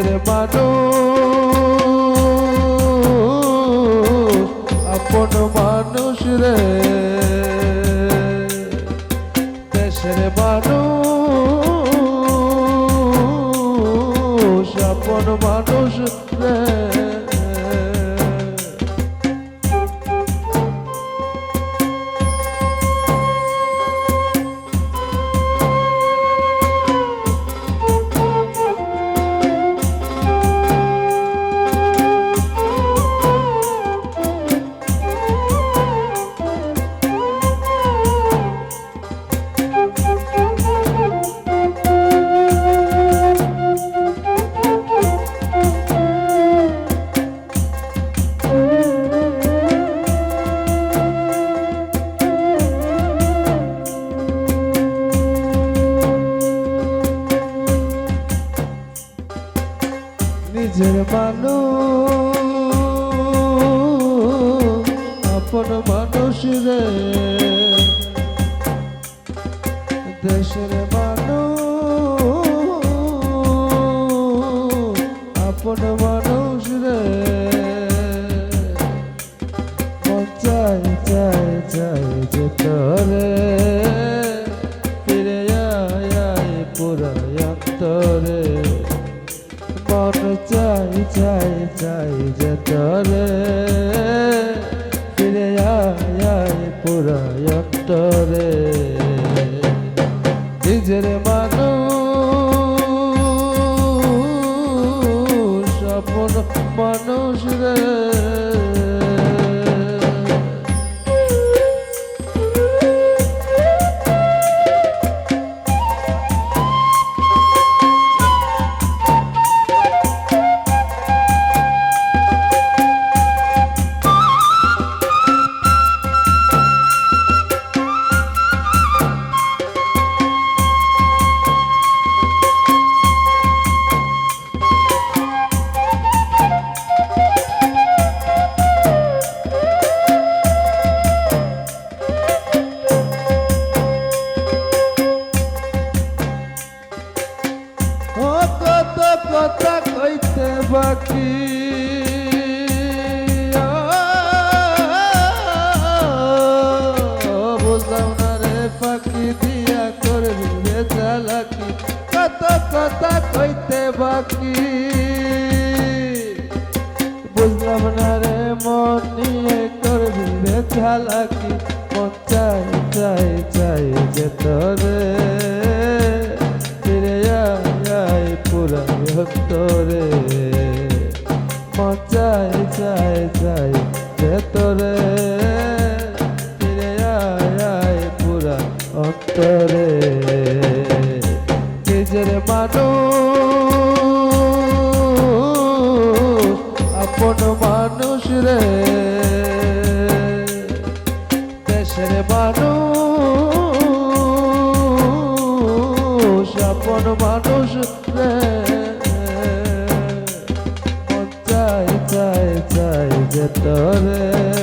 নিজের মানুষ আপন মানুষ রে দেশের মানুষ আপন মানুষ রে। নিজের মানুষ, আপন মানুষ রে। দেশের মানুষ, আপন মানুষ রে। চাই চাই চাই যে তোরে। ফিরে আয় অন্তরে। মন চাই চাই চাই যে তোরে। ফিরে আয় আয় পুরাই নিজের মানুষ কথা কইতে বাকি। বুঝলাম না রে ফাঁকি দিয়া করবি রে চালাকি। কত কথা কইতে বাকি। বুঝলাম না রে মন নিয়ে করবি মন চাই চাই চাই যে তোরে। পুরাই চাই চাই চাই যে ফিরে আয় পুরা অন্তরে। নিজের মানুষ, আপন মানুষ রে। দেশের মানুষ, আপন মানুষ রে। তোরে।